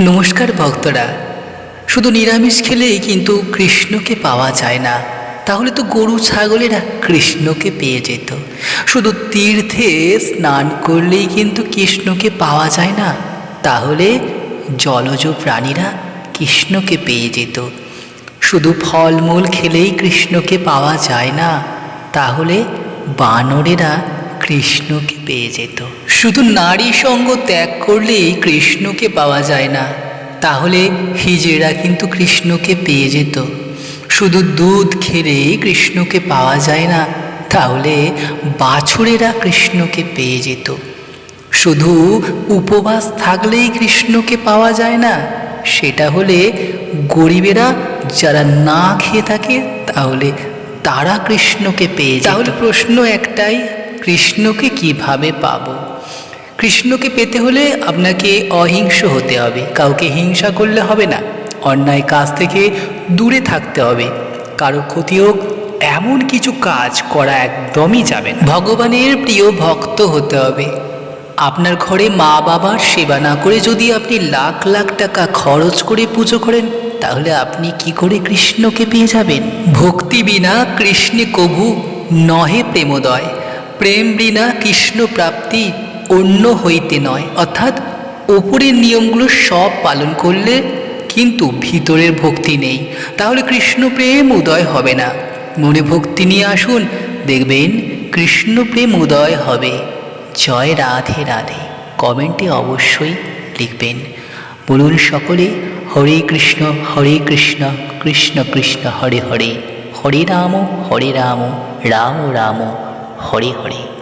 নমস্কার ভক্তরা। শুধু নিরামিষ খেলেই কিন্তু কৃষ্ণকে পাওয়া যায় না। তাহলে তো গরু ছাগলেরা কৃষ্ণকে পেয়ে যেত। শুধু তীর্থে স্নান করলেই কিন্তু কৃষ্ণকে পাওয়া যায় না। তাহলে জলজ প্রাণীরা কৃষ্ণকে পেয়ে যেত। শুধু ফলমূল খেলেই কৃষ্ণকে পাওয়া যায় না। তাহলে বানরেরা কৃষ্ণকে পেয়ে যেত। শুধু নারী সঙ্গ ত্যাগ করলেই কৃষ্ণকে পাওয়া যায় না। তাহলে হিজেরা কিন্তু কৃষ্ণকে পেয়ে যেত। শুধু দুধ খেলেই কৃষ্ণকে পাওয়া যায় না, তাহলে বাছুরেরা কৃষ্ণকে পেয়ে যেত। শুধু উপবাস থাকলেই কৃষ্ণকে পাওয়া যায় না, সেটা হলে গরিবেরা যারা না খেয়ে থাকে তাহলে তারা কৃষ্ণকে পেয়ে তাহলে প্রশ্ন একটাই কৃষ্ণকে কীভাবে পাবো? কৃষ্ণকে পেতে হলে আপনাকে অহিংস হতে হবে। কাউকে হিংসা করলে হবে না। অন্যায় কাজ থেকে দূরে থাকতে হবে। কারও ক্ষতি হোক, এমন কিছু কাজ করা একদমই যাবে না। ভগবানের প্রিয় ভক্ত হতে হবে। আপনার ঘরে মা বাবার সেবা না করে যদি আপনি লাখ লাখ টাকা খরচ করে পুজো করেন, তাহলে আপনি কি করে কৃষ্ণকে পেয়ে যাবেন? ভক্তি বিনা কৃষ্ণে কভু নহে প্রেমোদয়। প্রেম বিনা কৃষ্ণ প্রাপ্তি অন্য হইতে নয়। অর্থাৎ ওপরের নিয়মগুলো সব পালন করলে কিন্তু ভিতরের ভক্তি নেই। তাহলে কৃষ্ণ প্রেম উদয় হবে না। মনে ভক্তি নিয়ে আসুন। দেখবেন কৃষ্ণ প্রেম উদয় হবে। জয় রাধে রাধে। কমেন্টে অবশ্যই লিখবেন। বলুন সকলে, হরে কৃষ্ণ হরে কৃষ্ণ কৃষ্ণ কৃষ্ণ, হরে হরে। হরে রাম হরে রাম রাম রাম। হরি হরি।